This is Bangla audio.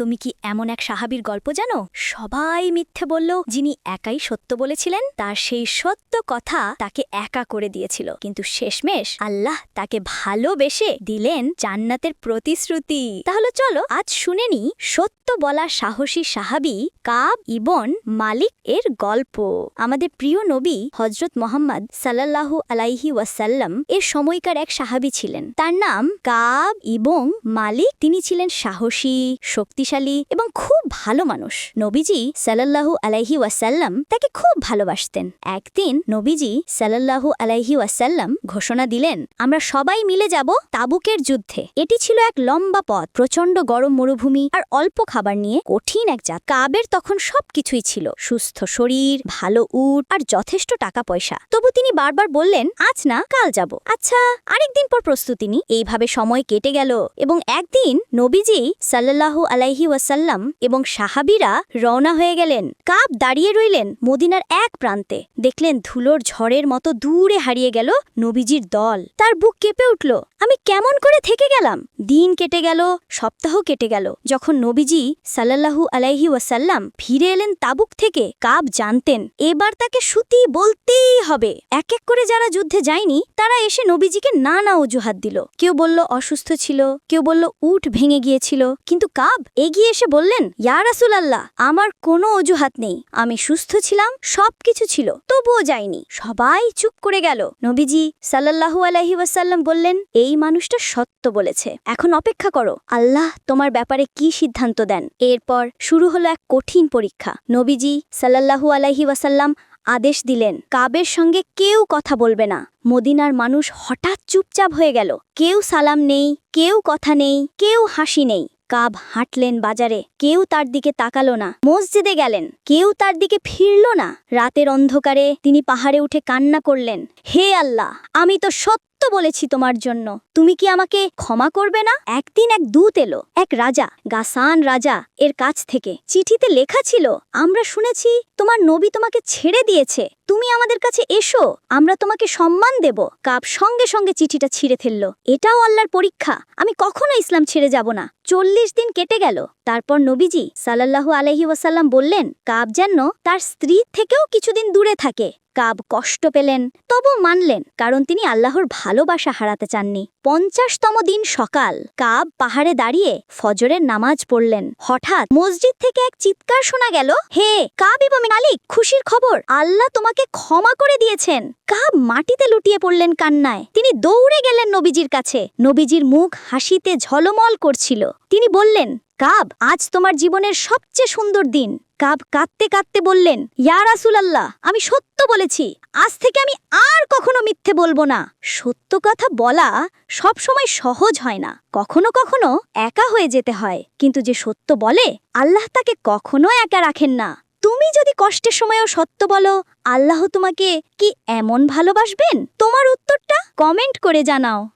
তুমি কি এমন এক সাহাবীর গল্প জানো? সবাই মিথ্যে বলল, যিনি একাই সত্য বলেছিলেন, তার সেই সত্য কথা তাকে একা করে দিয়েছিল। কিন্তু শেষমেশ আল্লাহ তাকে ভালোবেসে দিলেন জান্নাতের প্রতিশ্রুতি। তাহলে চলো, আজ শুনে নি সত্য বলা সাহসী সাহাবি কাব ইবন মালিক এর গল্প। আমাদের প্রিয় নবী হজরত মোহাম্মদ সাল্লাল্লাহু আলাইহি ওয়াসাল্লাম এর সময়কার এক সাহাবি ছিলেন। তার নাম কাব ইবং মালিক। তিনি ছিলেন সাহসী, শক্তিশালী এবং খুব ভালো মানুষ। নবীজি সাল্লাল্লাহু আলাইহি ওয়াসাল্লাম তাকে খুব ভালোবাসতেন। একদিন নবীজি সাল্লাল্লাহু আলাইহি ওয়াসাল্লাম ঘোষণা দিলেন, আমরা সবাই মিলে যাব তাবুকের যুদ্ধে। এটি ছিল এক লম্বা পথ, প্রচণ্ড গরম মরুভূমি আর অল্প খাবার নিয়ে কঠিন এক জাত কাবের তখন সবকিছুই ছিল, সুস্থ শরীর, ভালো উট আর যথেষ্ট টাকা পয়সা তবু তিনি বারবার বললেন, আজ না, কাল যাব। আচ্ছা আরেকদিন পর প্রস্তুতি নি এইভাবে সময় কেটে গেল এবং একদিন নবীজি সাল্লাল্লাহু আলাইহি ওয়াসাল্লাম এবং সাহাবিরা রওনা হয়ে গেলেন। কাপ দাঁড়িয়ে রইলেন মদিনার এক প্রান্তে। দেখলেন ধুলোর ঝড়ের মতো দূরে হারিয়ে গেল নবীজির দল। তার বুক কেঁপে উঠল, আমি কেমন করে থেকে গেলাম? দিন কেটে গেল, সপ্তাহ কেটে গেল। যখন নবীজি সাল্লাল্লাহু আলাইহি ওয়াসাল্লাম ফিরে এলেন তাবুক থেকে, কাব জানতেন, এবার তাকে সুতি বলতেই হবে। এক এক করে যারা যুদ্ধে যায়নি, তারা এসে নবীজিকে নানা অজুহাত দিল। কেউ বলল, অসুস্থ ছিল। কেউ বলল উঠ ভেঙে গিয়েছিল। কিন্তু কাব এগিয়ে এসে বললেন, ইয়া রাসুল আল্লাহ আমার কোনো অজুহাত নেই। আমি সুস্থ ছিলাম সব কিছু ছিল, তবুও যাইনি। সবাই চুপ করে গেল। নবীজি সাল্লাল্লাহু আলাইহি ওয়াসাল্লাম বললেন, এই মানুষটা সত্য বলেছে। এখন অপেক্ষা করো। আল্লাহ তোমার ব্যাপারে কি সিদ্ধান্ত দেন? এরপর শুরু হলো এক কঠিন পরীক্ষা। নবীজি সাল্লাল্লাহু আলাইহি ওয়াসাল্লাম আদেশ দিলেন, কাবের সঙ্গে কেউ কথা বলবে না। মদিনার মানুষ হঠাৎ চুপচাপ হয়ে গেল। কেউ সালাম নেই, কেউ কথা নেই, কেউ হাসি নেই। কাব হাঁটলেন বাজারে। কেউ তার দিকে তাকালো না। মসজিদে গেলেন। কেউ তার দিকে ফিরল না। রাতের অন্ধকারে তিনি পাহাড়ে উঠে কান্না করলেন। হে আল্লাহ, আমি তো সত্য বলেছি তোমার জন্য। তুমি কি আমাকে ক্ষমা করবে না? একদিন এক দূত এলো, এক রাজা, গাসান রাজা এর কাছ থেকে। চিঠিতে লেখা ছিল, আমরা শুনেছি তোমার নবী তোমাকে ছেড়ে দিয়েছে। তুমি আমাদের কাছে এসো, আমরা তোমাকে সম্মান দেব। কাপ সঙ্গে সঙ্গে চিঠিটা ছিঁড়ে ফেলল। এটাও আল্লাহর পরীক্ষা, আমি কখনো ইসলাম ছেড়ে যাব না। চল্লিশ দিন কেটে গেল। তারপর নবীজি সাল্লাল্লাহু আলহি ওয়াসাল্লাম বললেন কাব যেন তার স্ত্রী থেকেও কিছুদিন দূরে থাকে। কাব কষ্ট পেলেন, তবু মানলেন, কারণ তিনি আল্লাহর ভালোবাসা হারাতে চাননি। পঞ্চাশতম দিন সকাল, কাব পাহাড়ে দাঁড়িয়ে ফজরের নামাজ পড়লেন। হঠাৎ মসজিদ থেকে এক চিৎকার শোনা গেল, হে কাব এবং মালিক, খুশির খবর, আল্লাহ তোমাকে ক্ষমা করে দিয়েছেন। কাব মাটিতে লুটিয়ে পড়লেন কান্নায়। তিনি দৌড়ে গেলেন নবীজির কাছে। নবীজির মুখ হাসিতে ঝলমল করছিল। তিনি বললেন কাব আজ তোমার জীবনের সবচেয়ে সুন্দর দিন। কাব কাঁদতে কাঁদতে বললেন, ইয়া রাসূলাল্লাহ, আমি সত্য বলেছি। আজ থেকে আমি আর কখনো মিথ্যে বলব না। সত্য কথা বলা সব সময় সহজ হয় না। কখনো কখনো একা হয়ে যেতে হয়। কিন্তু যে সত্য বলে, আল্লাহ তাকে কখনো একা রাখেন না। তুমি যদি কষ্টের সময়ও সত্য বলো, আল্লাহ তোমাকে কি এমন ভালোবাসবেন? তোমার উত্তরটা কমেন্ট করে জানাও।